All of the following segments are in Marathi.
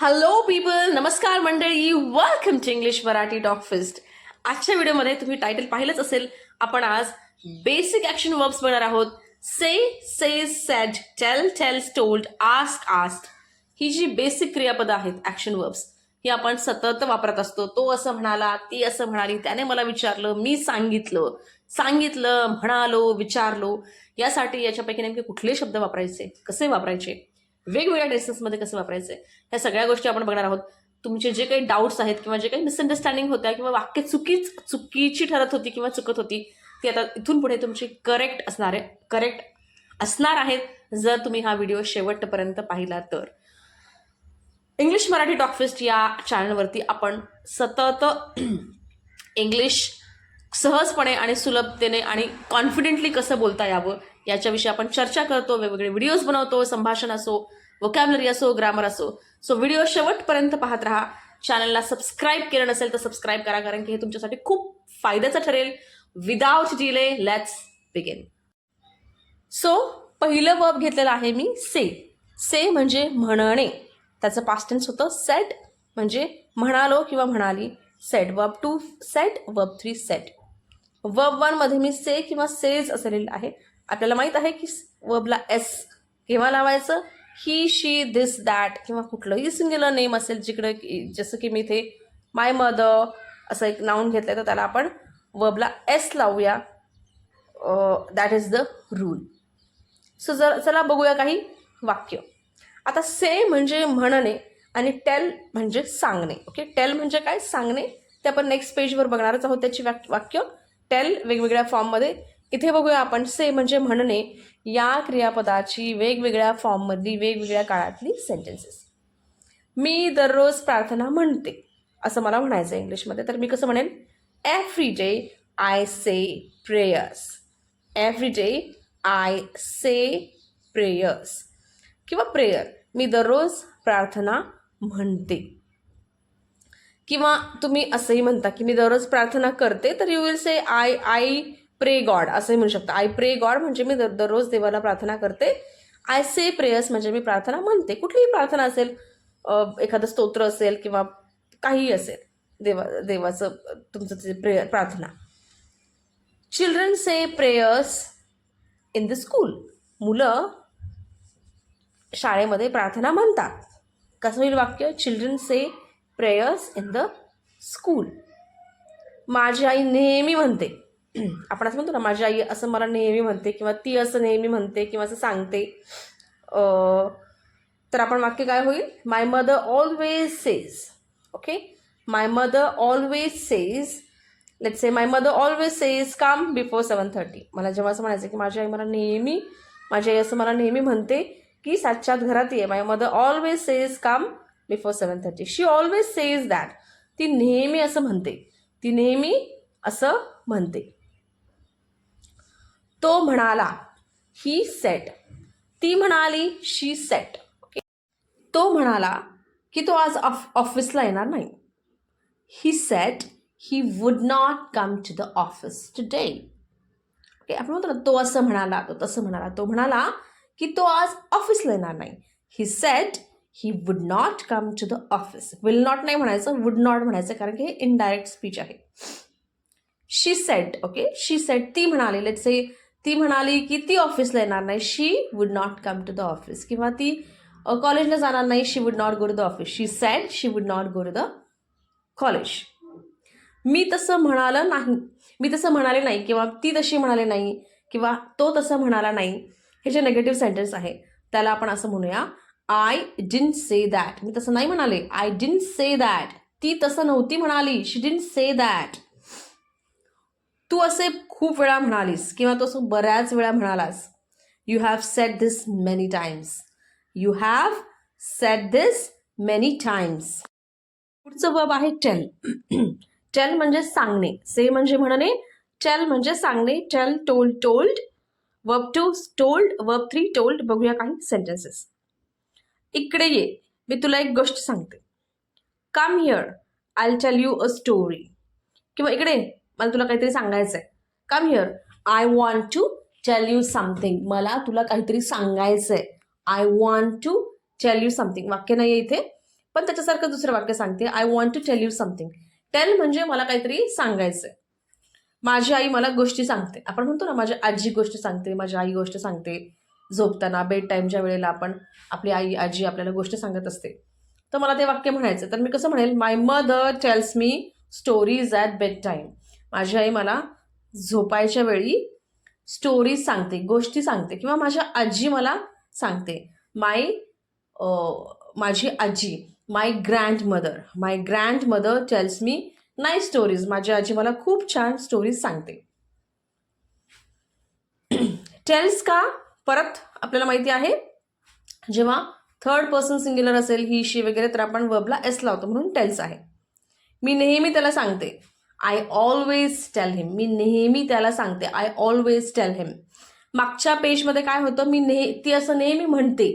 हॅलो पीपल नमस्कार मंडळी. Welcome to English Marathi dog fist आजच्या व्हिडिओमध्ये तुम्ही टायटल पाहिलंच असेल. आपण आज बेसिक ॲक्शन वर्ब्स बघणार आहोत. Say say said tell tell told ask asked ही जी बेसिक क्रियापदं आहेत ॲक्शन वर्ब्स ही आपण सतत वापरत असतो. तो असं म्हणाला ती असं म्हणाली त्याने मला विचारलं मी सांगितलं. सांगितलं म्हणालो विचारलो. यासाठी याच्यापैकी नेमके कुठले शब्द वापरायचे कसे वापरायचे? वेगवेगळ्या ड्रेसेसमध्ये कसं वापरायचं ह्या सगळ्या गोष्टी आपण बघणार आहोत. तुमचे जे काही डाऊट्स आहेत किंवा जे काही मिसअंडरस्टँडिंग होत्या किंवा वाक्य चुकीच चुकीची ठरत होती किंवा चुकत होती ती आता इथून पुढे तुमची करेक्ट असणार आहे. करेक्ट असणार आहेत जर तुम्ही हा व्हिडिओ शेवटपर्यंत पाहिला तर. इंग्लिश मराठी टॉकफेस्ट या चॅनलवरती आपण सतत इंग्लिश सहजपणे आणि सुलभतेने आणि कॉन्फिडेंटली कसं बोलता यावं याच्याविषयी आपण चर्चा करतो वेगवेगळे व्हिडिओज बनवतो संभाषण असो वोकॅबलरी असो ग्रामर असो. सो व्हिडिओ शेवटपर्यंत पाहत राहा. चॅनलला सबस्क्राईब केलं नसेल तर सबस्क्राईब करा कारण की हे तुमच्यासाठी खूप फायद्याचं ठरेल. Without delay let's begin so पहिलं वर्ब घेतलेलं आहे मी से से म्हणजे म्हणणे. त्याचं पास्टेन्स होतं सेट म्हणजे म्हणालो किंवा म्हणाली. Said verb two said verb three said verb वनमध्ये मी से किंवा सेज असं लिहिलं आहे. आपल्याला माहीत आहे की वबला एस केव्हा लावायचं? ही शी दिस दॅट किंवा कुठलंही सिंग्युलर नेम असेल जिकडं की- जसं की मी इथे माय मदर असं एक नाऊन घेतलं तर त्याला आपण वबला एस लावूया. That is the rule so जर चला बघूया काही वाक्य. आता से म्हणजे म्हणणे आणि टेल म्हणजे सांगणे. ओके टेल म्हणजे काय? सांगणे. ते आपण नेक्स्ट पेजवर बघणारच आहोत त्याची वाक वाक्य. टेल वेगवेगळ्या फॉर्ममध्ये इथे बघूया आपण. से म्हणजे म्हणणे या क्रियापदाची वेगवेगळ्या फॉर्ममधली वेगवेगळ्या काळातली सेंटेन्सेस मी दररोज प्रार्थना म्हणते असं मला म्हणायचं आहे इंग्लिशमध्ये. तर मी कसं म्हणेन? Every day I say prayers every day I say prayers किंवा प्रेयर मी दररोज प्रार्थना म्हणते. किंवा तुम्ही असंही म्हणता की मी दररोज प्रार्थना करते तर you will say I I pray God असंही म्हणू शकतो. आय प्रे गॉड म्हणजे मी दर दररोज देवाला प्रार्थना करते. आय से प्रेयर्स म्हणजे मी प्रार्थना म्हणते. कुठलीही प्रार्थना असेल एखादं स्तोत्र असेल किंवा काहीही असेल देवा देवाचं तुमचं ते प्रेयर प्रार्थना. Children say prayers in the school मुलं शाळेमध्ये प्रार्थना म्हणतात. कसं होईल वाक्य? Children say prayers in the school माझी आई नेहमी म्हणते आपण असं म्हणतो ना माझी आई असं मला नेहमी म्हणते किंवा ती असं नेहमी म्हणते किंवा असं सांगते. तर आपण वाक्य काय होईल? My mother always says okay my mother always says let say my mother always says come before seven thirty मला जेव्हा असं म्हणायचं की माझी आई मला नेहमी माझी आई असं मला नेहमी म्हणते की सातच्यात घरात ये. My mother always says come before seven thirty she always says that ती नेहमी असं म्हणते. ती नेहमी असं म्हणते. तो म्हणाला ही सेट ती म्हणाली शी सेट ओके तो म्हणाला की तो आज ऑफ़, ऑफिसला येणार नाही. He said he would not come to the office today okay आपण म्हणतो ना तो असं म्हणाला तो तसं म्हणाला तो म्हणाला की तो आज ऑफिसला येणार नाही. He said he would not come to the office will not नाही म्हणायचं वुड नॉट म्हणायचं, कारण की हे इनडायरेक्ट स्पीच आहे. She said okay she said ती म्हणाली लेट से ती म्हणाली की ती ऑफिसला येणार नाही. She would not come to the office किंवा ती कॉलेजला जाणार नाही. She would not go to the office she said she would not go to the college मी तसं म्हणालं नाही. मी तसं म्हणाले नाही. किंवा ती तशी म्हणाले नाही. किंवा तो तसं म्हणाला नाही. हे जे नेगेटिव्ह सेंटेन्स आहे त्याला आपण असं म्हणूया आय डिंट से दॅट मी तसं नाही म्हणाले. आय डिंट से दॅट ती तसं नव्हती म्हणाली. शी डिंट से दॅट तू असे खूप वेळा म्हणालीस किंवा तो असं बऱ्याच वेळा म्हणालास you have said this many times you have said this many times पुढचं बब आहे टेल टेल म्हणजे सांगणे. से म्हणजे म्हणणे टेल म्हणजे सांगणे. Tell told told verb two told verb three told बघूया काही सेंटेन्सेस इकडे ये. मी तुला एक गोष्ट सांगते. Come here I tell you a story किंवा इकडे मला तुला काहीतरी सांगायचं आहे come here I want to tell you something मला तुला काहीतरी सांगायचं आहे I want to tell you something वाक्य नाही आहे इथे पण त्याच्यासारखं दुसरं वाक्य सांगते. I want to tell you something tell म्हणजे मला काहीतरी सांगायचं आहे माझी आई मला गोष्टी सांगते. आपण म्हणतो ना माझी आजी गोष्ट सांगते माझी आई गोष्ट सांगते. झोपताना बेड टाईमच्या वेळेला आपण आपली आई आजी आपल्याला गोष्ट सांगत असते. तर मला ते वाक्य म्हणायचं तर मी कसं म्हणेल? My mother tells me stories at bedtime माझी आई मला झोपायच्या वेळी स्टोरीज सांगते गोष्टी सांगते किंवा माझ्या आजी मला सांगते. माय माझी आजी my grandmother my grandmother tells me nice stories माझी आजी मला खूप छान स्टोरीज सांगते. टेल्स का? परत आपल्याला माहिती आहे. जेव्हा थर्ड पर्सन सिंग्युलर असेल ही शी वगैरे तर आपण वर्बला एस लावतो म्हणून टेल्स आहे. मी नेहमी त्याला सांगते. आय ऑलवेज टेल हिम मी नेहमी त्याला सांगते. आय ऑलवेज टेल हिम मागच्या पेजमध्ये काय होतं? मी नेह ती असं नेहमी म्हणते.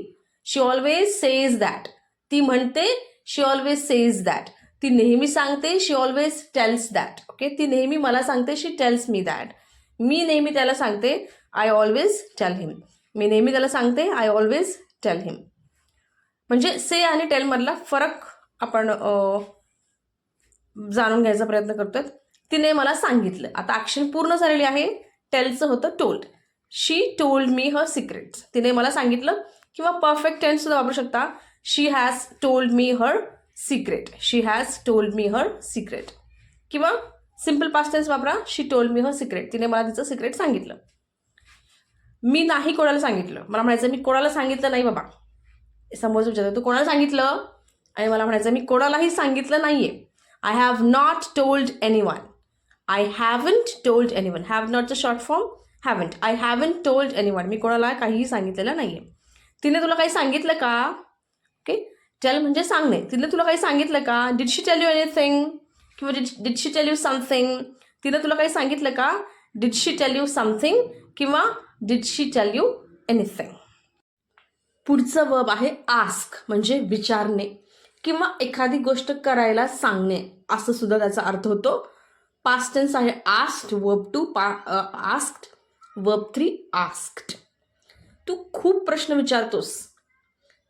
शी ऑलवेज सेज दॅट ती म्हणते शी ऑलवेज सेज दॅट ती नेहमी सांगते she always tells that okay ती नेहमी मला सांगते शी टेल्स मी दॅट मी नेहमी त्याला सांगते आय ऑलवेज टेल हिम मी नेहमी त्याला सांगते आय ऑलवेज टेल हिम म्हणजे से आणि टेलमधला फरक आपण जाणून घ्यायचा प्रयत्न करतोय. तिने मला सांगितलं. आता ॲक्शन पूर्ण झालेली आहे. टेलचं होतं told she told me her secrets तिने मला सांगितलं किंवा परफेक्ट टेन्स सुद्धा वापरू शकता. She has told me her secret she has told me her secret किंवा सिंपल पास्ट टेन्स वापरा. She told me her secret तिने मला तिचं सिक्रेट सांगितलं. मी नाही कोणाला सांगितलं. मला म्हणायचं मी कोणाला सांगितलं नाही बाबा? समोरचं विचारतो तू कोणाला सांगितलं? आणि मला म्हणायचं मी कोणालाही सांगितलं नाही आहे I have not told anyone I haven't told anyone have नॉटचं short form haven't I haven't told anyone मी कोणाला काहीही सांगितलेलं नाही आहे तिने तुला काही सांगितलं का? ओके टेल म्हणजे सांगणे तिने तुला काही सांगितलं का? Did she tell you anything किंवा did did she tell you something तिने तुला काही सांगितलं का? Did she tell you something किंवा did she tell you anything पुढचं वर्ब आहे आस्क म्हणजे विचारणे. किंवा एखादी गोष्ट करायला सांगणे असं सुद्धा त्याचा अर्थ होतो. पास्ट टेन्स आहे आस्ट वर्ब टू पा आस्क्ड वर्ब थ्री आस्क्ड तू खूप प्रश्न विचारतोस.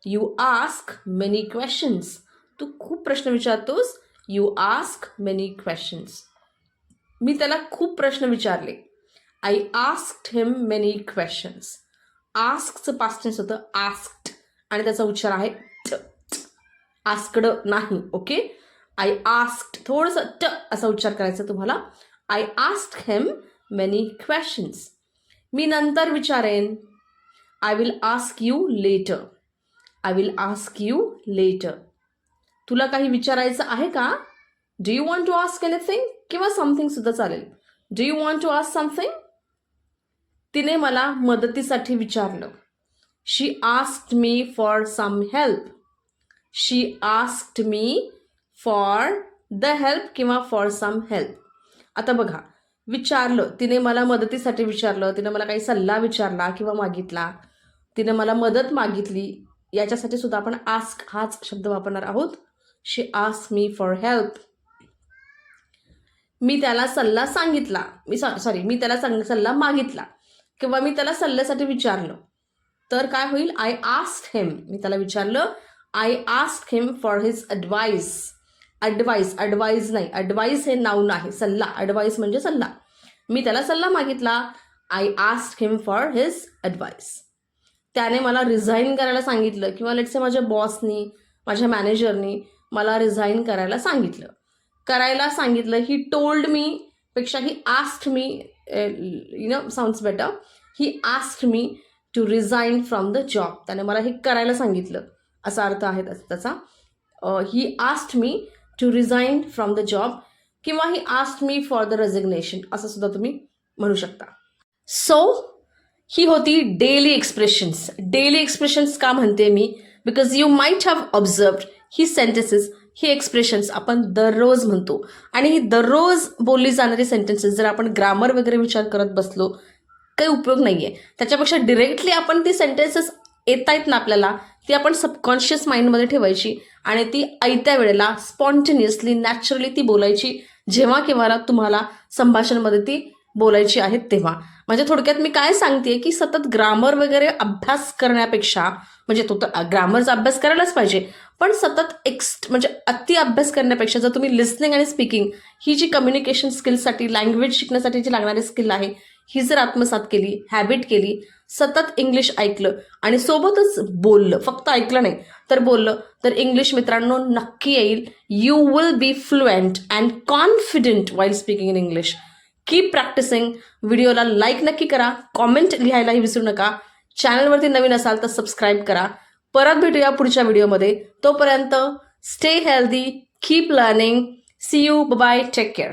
यू आस्क मेनी क्वेश्चन्स तू खूप प्रश्न विचारतोस. यू आस्क मेनी क्वेश्चन्स मी त्याला खूप प्रश्न विचारले. I asked him many questions आस्कचं past tense होतं आस्क्ड आणि त्याचा उच्चार आहे आस्कड नाही ओके? आय आस्क्ड थोडंसं ट असा उच्चार करायचा तुम्हाला. I ask him many questions मी नंतर विचारेन. I will ask you later I will ask you later तुला काही विचारायचं आहे का? Do you want to ask anything किंवा समथिंग सुद्धा चालेल. Do you want to ask something तिने मला मदतीसाठी विचारलं. She asked me for some help she asked me for the help किंवा फॉर सम हेल्प आता बघा विचारलं तिने मला मदतीसाठी विचारलं तिने मला काही सल्ला विचारला किंवा मागितला तिने मला मदत मागितली याच्यासाठी सुद्धा आपण आस्क हाच शब्द वापरणार आहोत. She ask me for help मी त्याला सल्ला सांगितला. मी सॉरी मी त्याला सांग सल्ला मागितला किंवा मी त्याला सल्ल्यासाठी विचारलं. तर काय होईल? आय आस्क हेम मी त्याला विचारलं I ask him for his advice advice advice नाही. ॲडवाईस हे नाव आहे. सल्ला. ॲडवाईस म्हणजे सल्ला. मी त्याला सल्ला मागितला. I ask him for his advice त्याने मला रिझाईन करायला सांगितलं किंवा लेटसे माझ्या बॉसनी माझ्या मॅनेजरनी मला रिझाईन करायला सांगितलं. करायला सांगितलं. ही टोल्ड मी पेक्षा he asked me you know sounds better he asked me to resign from the job त्याने मला हे करायला सांगितलं. असा अर्थ आहे त्याचा- he asked me to resign from the job किंवा he asked me for the resignation असं सुद्धा तुम्ही म्हणू शकता. सो ही होती डेली एक्सप्रेशन्स डेली एक्सप्रेशन्स का म्हणते मी? Because you might have observed he sentences ही एक्सप्रेशन्स आपण दररोज म्हणतो. आणि ही दररोज बोलली जाणारी सेंटेन्सेस जर आपण ग्रामर वगैरे विचार करत बसलो काही उपयोग नाही आहे त्याच्यापेक्षा डिरेक्टली आपण ती सेंटेन्सेस येत आहेत ना आपल्याला ती आपण सबकॉन्शियस माइंडमध्ये ठेवायची आणि ती आयत्या वेळेला स्पॉन्टेनियसली नॅचरली ती बोलायची. जेव्हा केव्हा तुम्हाला संभाषणमध्ये ती बोलायची आहेत तेव्हा. म्हणजे थोडक्यात मी काय सांगते की सतत ग्रामर वगैरे अभ्यास करण्यापेक्षा म्हणजे तो तर ग्रामरचा अभ्यास करायलाच पाहिजे. पण सतत एक्स म्हणजे अति अभ्यास करण्यापेक्षा जर तुम्ही लिस्निंग आणि स्पीकिंग ही जी कम्युनिकेशन स्किल्ससाठी लँग्वेज शिकण्यासाठी जी लागणारी स्किल आहे ही जर आत्मसात केली हॅबिट केली सतत इंग्लिश ऐकलं आणि सोबतच बोललं. फक्त ऐकलं नाही तर बोललं. तर इंग्लिश मित्रांनो नक्की येईल. You will be fluent and confident while speaking in English keep practicing व्हिडिओला लाईक नक्की करा. कॉमेंट लिहायलाही विसरू नका. चॅनलवरती नवीन असाल तर सबस्क्राईब करा. परत भेटूया पुढच्या व्हिडिओमध्ये तोपर्यंत stay healthy keep learning see you bye take care